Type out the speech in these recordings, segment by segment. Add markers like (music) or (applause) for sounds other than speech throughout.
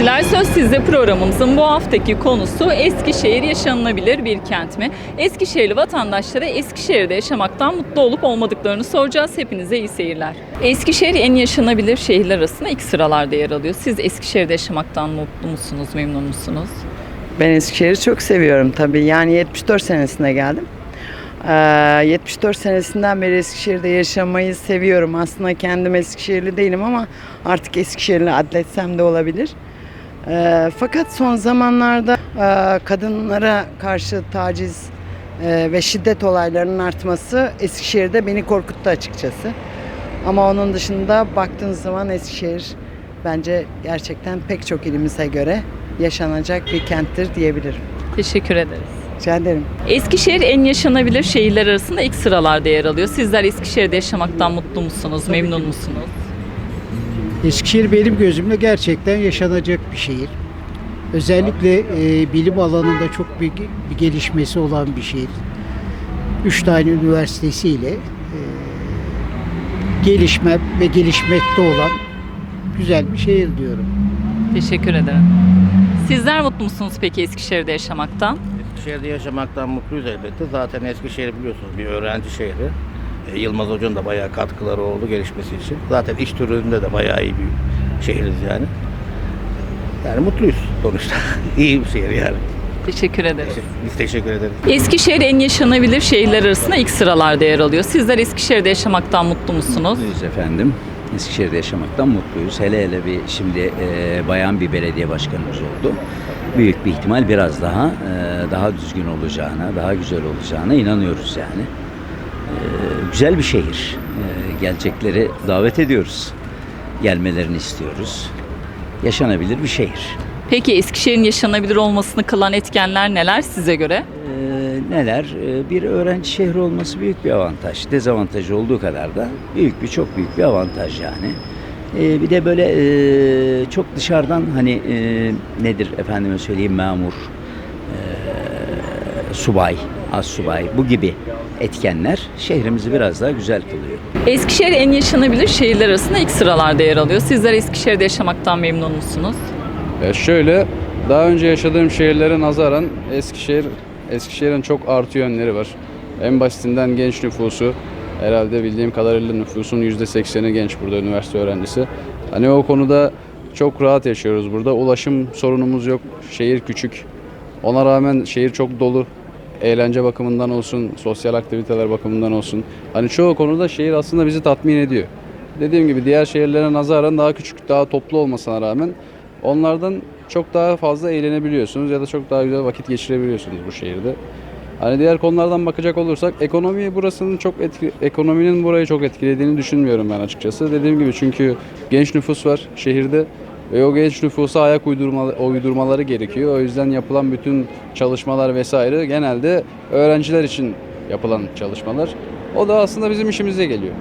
Kişiler Söz Sizde programımızın bu haftaki konusu Eskişehir yaşanılabilir bir kent mi? Eskişehirli vatandaşlara Eskişehir'de yaşamaktan mutlu olup olmadıklarını soracağız. Hepinize iyi seyirler. Eskişehir en yaşanabilir şehirler arasında ilk sıralarda yer alıyor. Siz Eskişehir'de yaşamaktan mutlu musunuz, memnun musunuz? Ben Eskişehir'i çok seviyorum tabii. Yani 74 senesinde geldim. Ee, 74 senesinden beri Eskişehir'de yaşamayı seviyorum. Aslında kendim Eskişehirli değilim ama artık Eskişehirli adletsem de olabilir. Ee, fakat son zamanlarda e, kadınlara karşı taciz e, ve şiddet olaylarının artması Eskişehir'de beni korkuttu açıkçası. Ama onun dışında baktığınız zaman Eskişehir bence gerçekten pek çok ilimize göre yaşanacak bir kenttir diyebilirim. Teşekkür ederiz. Rica ederim. Eskişehir en yaşanabilir şehirler arasında ilk sıralarda yer alıyor. Sizler Eskişehir'de yaşamaktan mutlu musunuz, memnun musunuz? Eskişehir benim gözümde gerçekten yaşanacak bir şehir. Özellikle e, bilim alanında çok büyük bir gelişmesi olan bir şehir. Üç tane üniversitesiyle e, gelişme ve gelişmekte olan güzel bir şehir diyorum. Teşekkür ederim. Sizler mutlu musunuz peki Eskişehir'de yaşamaktan? Eskişehir'de yaşamaktan mutluyuz elbette. Zaten Eskişehir biliyorsunuz bir öğrenci şehri. E, Yılmaz Hoca'nın da bayağı katkıları oldu gelişmesi için. Zaten iş türünde de bayağı iyi bir şehiriz yani. Yani mutluyuz sonuçta. (laughs) iyi bir şehir yani. Teşekkür ederiz. Biz teşekkür ederiz. Eskişehir en yaşanabilir şehirler arasında ilk sıralarda yer alıyor. Sizler Eskişehir'de yaşamaktan mutlu musunuz? Mutluyuz efendim. Eskişehir'de yaşamaktan mutluyuz. Hele hele bir şimdi e, bayan bir belediye başkanımız oldu. Büyük bir ihtimal biraz daha e, daha düzgün olacağına, daha güzel olacağına inanıyoruz yani. E, güzel bir şehir. E, gelecekleri davet ediyoruz. Gelmelerini istiyoruz. Yaşanabilir bir şehir. Peki Eskişehir'in yaşanabilir olmasını kılan etkenler neler size göre? Ee, neler? Ee, bir öğrenci şehri olması büyük bir avantaj. Dezavantajı olduğu kadar da büyük bir çok büyük bir avantaj yani. Ee, bir de böyle e, çok dışarıdan hani e, nedir efendime söyleyeyim memur, e, subay, az subay bu gibi etkenler şehrimizi biraz daha güzel kılıyor. Eskişehir en yaşanabilir şehirler arasında ilk sıralarda yer alıyor. Sizler Eskişehir'de yaşamaktan memnun musunuz? Ya şöyle, daha önce yaşadığım şehirlere nazaran Eskişehir, Eskişehir'in çok artı yönleri var. En basitinden genç nüfusu, herhalde bildiğim kadarıyla nüfusun %80'i genç burada üniversite öğrencisi. Hani o konuda çok rahat yaşıyoruz burada. Ulaşım sorunumuz yok, şehir küçük. Ona rağmen şehir çok dolu. Eğlence bakımından olsun, sosyal aktiviteler bakımından olsun. Hani çoğu konuda şehir aslında bizi tatmin ediyor. Dediğim gibi diğer şehirlere nazaran daha küçük, daha toplu olmasına rağmen onlardan çok daha fazla eğlenebiliyorsunuz ya da çok daha güzel vakit geçirebiliyorsunuz bu şehirde. Hani diğer konulardan bakacak olursak ekonomi burasının çok etki, ekonominin burayı çok etkilediğini düşünmüyorum ben açıkçası. Dediğim gibi çünkü genç nüfus var şehirde ve o genç nüfusa ayak uydurma, uydurmaları gerekiyor. O yüzden yapılan bütün çalışmalar vesaire genelde öğrenciler için yapılan çalışmalar. O da aslında bizim işimize geliyor.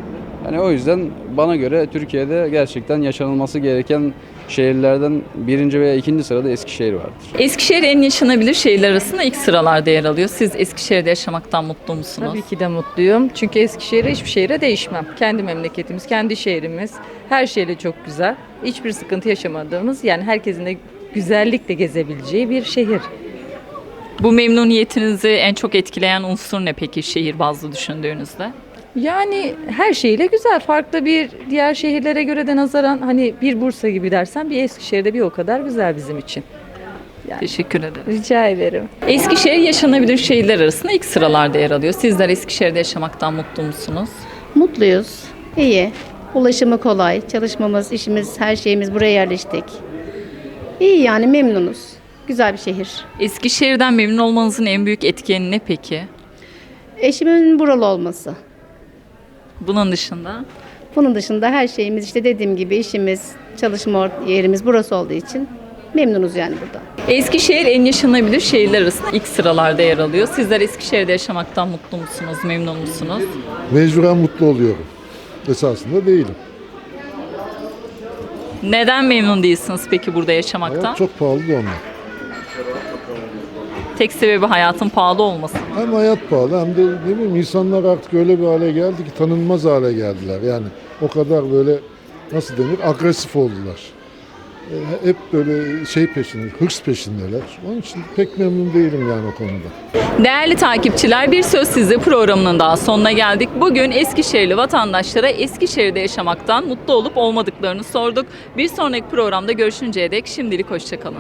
Hani o yüzden bana göre Türkiye'de gerçekten yaşanılması gereken şehirlerden birinci veya ikinci sırada Eskişehir vardır. Eskişehir en yaşanabilir şehirler arasında ilk sıralarda yer alıyor. Siz Eskişehir'de yaşamaktan mutlu musunuz? Tabii ki de mutluyum. Çünkü Eskişehir'e hiçbir şehire değişmem. Kendi memleketimiz, kendi şehrimiz. Her şeyle çok güzel. Hiçbir sıkıntı yaşamadığımız, yani herkesin de güzellikle gezebileceği bir şehir. Bu memnuniyetinizi en çok etkileyen unsur ne peki şehir bazlı düşündüğünüzde? Yani her şeyle güzel. Farklı bir diğer şehirlere göre de nazaran hani bir Bursa gibi dersen bir Eskişehir'de bir o kadar güzel bizim için. Teşekkür ederim. Rica ederim. Eskişehir yaşanabilir şehirler arasında ilk sıralarda yer alıyor. Sizler Eskişehir'de yaşamaktan mutlu musunuz? Mutluyuz. İyi. Ulaşımı kolay. Çalışmamız, işimiz, her şeyimiz buraya yerleştik. İyi yani memnunuz. Güzel bir şehir. Eskişehir'den memnun olmanızın en büyük etkeni ne peki? Eşimin buralı olması. Bunun dışında Bunun dışında her şeyimiz işte dediğim gibi işimiz, çalışma yerimiz burası olduğu için memnunuz yani burada. Eskişehir en yaşanabilir şehirler arasında ilk sıralarda yer alıyor. Sizler Eskişehir'de yaşamaktan mutlu musunuz, memnun musunuz? Mecburen mutlu oluyorum. Esasında değilim. Neden memnun değilsiniz peki burada yaşamaktan? Hayat çok pahalı da ondan. Tek sebebi hayatın pahalı olması. Hem hayat pahalı hem de değil mi insanlar artık öyle bir hale geldi ki tanınmaz hale geldiler. Yani o kadar böyle nasıl denir agresif oldular. e, hep böyle şey peşinde, hırs peşindeler. Onun için pek memnun değilim yani o konuda. Değerli takipçiler Bir Söz Sizde programının daha sonuna geldik. Bugün Eskişehirli vatandaşlara Eskişehir'de yaşamaktan mutlu olup olmadıklarını sorduk. Bir sonraki programda görüşünceye dek şimdilik hoşçakalın.